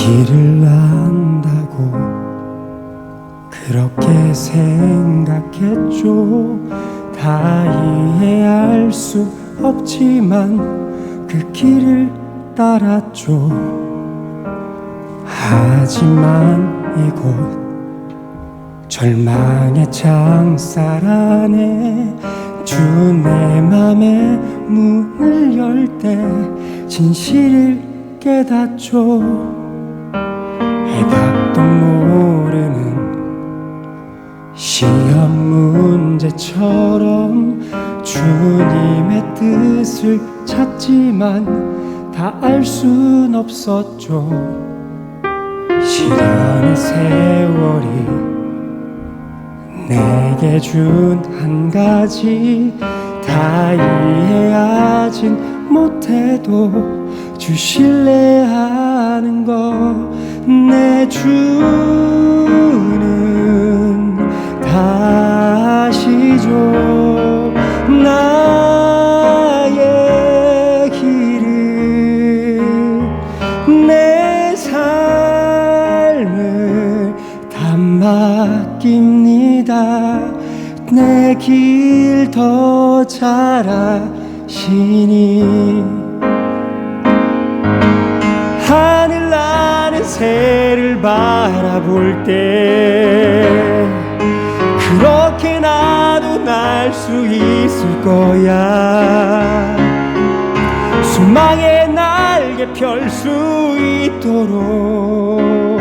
길을 안다고 그렇게 생각했죠. 다 이해할 수 없지만 그 길을 따랐죠. 하지만 이곳 절망의 창살 안에 주내 맘의 문을 열 때 진실을 깨닫죠 시험 문제처럼 주님의 뜻을 찾지만 다 알 순 없었죠. 시련의 세월이 내게 준 한 가지 다 이해하진 못해도 주 신뢰하는 거내주 맡깁니다. 내 길 더 잘 아시니. 하늘 나는 새를 바라볼 때 그렇게 나도 날 수 있을 거야. 소망의 날개 펼 수 있도록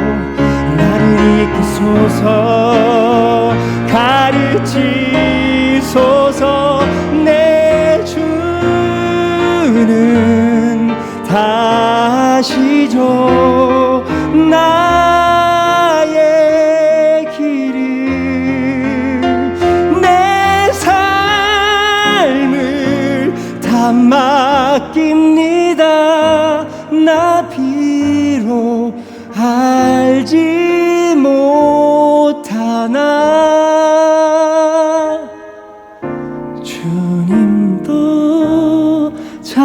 이끄소서. 가르치소서 내 주는 다시죠. 나의 길을 내 삶을 다 맡깁니다. 나 비록 알지 못 하나. 주님도 잘